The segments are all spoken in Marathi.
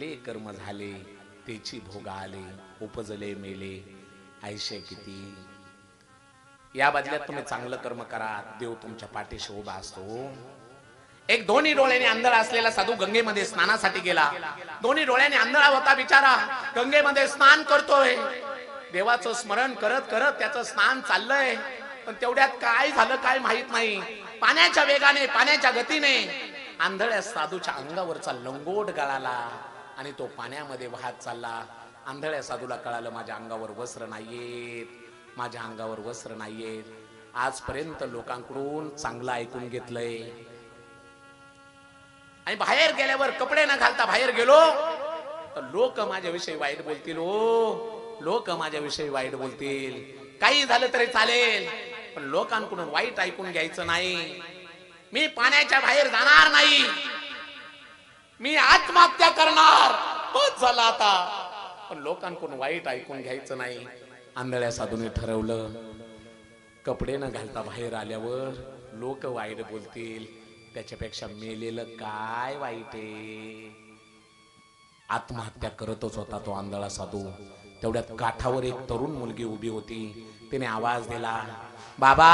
केले कर्म झाले तेची भोग आले उपजले मेले. आयुष्य किती? या बदल्यात तुम्ही चांगलं कर्म करा देव तुमच्या पाठीशी उभा असतो. एक दोन्ही डोळ्याने आंधळा असलेला साधू गंगेमध्ये स्नानासाठी गेला. दोन्ही डोळ्याने आंधळा होता बिचारा. गंगेमध्ये स्नान करतोय. देवाचं स्मरण करत करत त्याचं स्नान चाललंय. पण तेवढ्यात काय झालं काय माहीत नाही. पाण्याच्या वेगाने पाण्याच्या गतीने आंधळ्या साधूच्या अंगावरचा लंगोट गळाला. आणि तो पाण्यामध्ये वाहत चालला. आंधळ्या साधूला कळालं माझ्या अंगावर वस्त्र नाहीयेत. माझ्या अंगावर वस्त्र नाहीयेत. आजपर्यंत लोकांकडून चांगलं ऐकून घेतलंय. आणि बाहेर गेल्यावर कपडे न घालता बाहेर गेलो. तर लोक माझ्याविषयी वाईट बोलतील ओ लोक माझ्याविषयी वाईट बोलतील. काही झालं तरी चालेल पण लोकांकडून वाईट ऐकून घ्यायचं नाही. मी पाण्याच्या बाहेर जाणार नाही. मी आत्महत्या करणार. झाला आता. पण लोकांकडून वाईट ऐकून घ्यायचं नाही. आंधळ्या साधूने ठरवलं. कपडे न घालता बाहेर आल्यावर लोक वाईट बोलतील. त्याच्यापेक्षा मेलेलं काय वाईट आहे? आत्महत्या करतच होता तो आंधळा साधू. तेवढ्यात काठावर एक तरुण मुलगी उभी होती. तिने आवाज दिला बाबा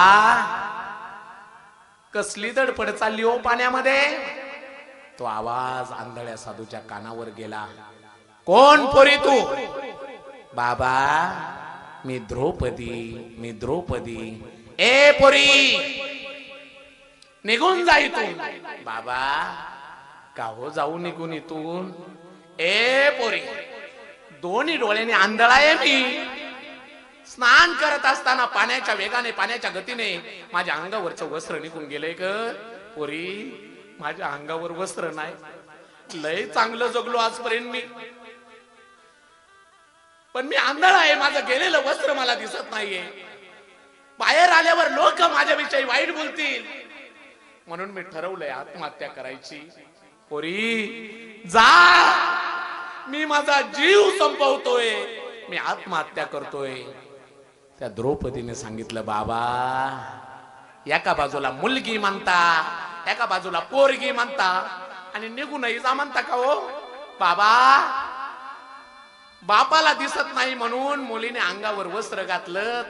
कसली दडपड चालली हो पाण्यामध्ये? तो आवाज आंधळ्या साधूच्या कानावर गेला. कोण पोरी तू? बाबा मी द्रौपदी मी द्रौपदी. ए पोरी निघून जा इथून. बाबा का हो जाऊ निघून इथून? ए पोरी दोन्ही डोळ्याने आंधळा आहे मी. स्नान करत असताना पाण्याच्या वेगाने पाण्याच्या गतीने माझ्या अंगावरचं वस्त्र निघून गेलंय ग. पोरी माझ्या अंगावर वस्त्र नाही. लय चांगलं जगलो आजपर्यंत मी. पण मी आंधळ आहे माझं गेलेलं वस्त्र मला दिसत नाहीये. बाहेर आल्यावर लोक माझ्याविषयी वाईट बोलतील. म्हणून मी ठरवलंय आत्महत्या करायची. पोरी जा. मी माझा जीव संपवतोय. मी आत्महत्या करतोय. त्या द्रौपदीने सांगितलं बाबा एका बाजूला मुलगी म्हणता एका बाजूला पोरगी म्हणता आणि निघूनही जा म्हणता का हो? बाबा बापाला दिसत नाही म्हणून मुलीने अंगावर वस्त्र घातलं.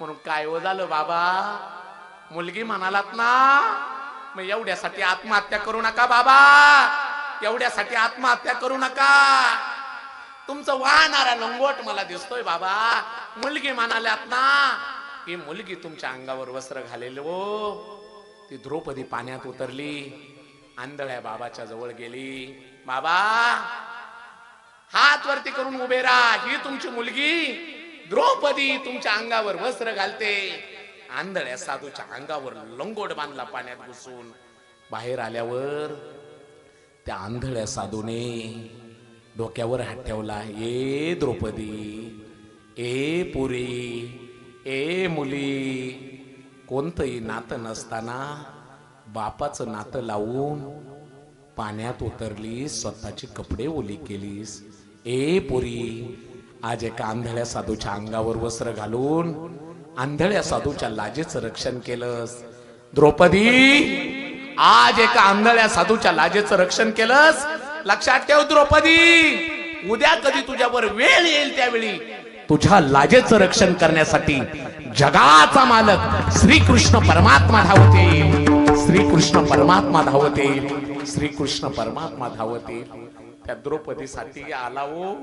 म्हणून काय हो झालं बाबा? मुलगी म्हणालात ना मग एवढ्यासाठी आत्महत्या करू नका बाबा. एवढ्यासाठी आत्महत्या करू नका. तुमचं वाहणारा लंगोट मला दिसतोय बाबा. मुलगी म्हणाल्यात ना ही मुलगी तुमच्या अंगावर वस्त्र घालेल हो. ती द्रौपदी पाण्यात उतरली. आंधळ्या बाबाच्या जवळ गेली. बाबा हात वरती करून उभे राहा. ही तुमची मुलगी द्रौपदी तुमच्या अंगावर वस्त्र घालते. आंधळ्या साधूच्या अंगावर लंगोट बांधला पाण्यात घुसून. बाहेर आल्यावर त्या आंधळ्या साधूने डोक्यावर हात ठेवला. ए द्रौपदी ए पुरी ए मुली कोणतंही नातं नसताना बापाचं नातं लावून पाण्यात उतरली स्वतःची कपडे ओली केलीस. ए पुरी आज एका आंधळ्या साधूच्या अंगावर वस्त्र घालून आंधळ्या साधूच्या लाजेचं रक्षण केलंस. द्रौपदी आज एका आंधळ्या साधूच्या लाजेचं रक्षण केलंस. लक्षात ठेव द्रौपदी उद्या कधी तुझ्यावर वेळ येईल त्यावेळी. तुझ्या लाजेचं रक्षण करण्यासाठी जगाचा मालक श्रीकृष्ण परमात्मा धावते. श्रीकृष्ण परमात्मा धावते. श्रीकृष्ण परमात्मा धावते. त्या द्रौपदीसाठी आला ओ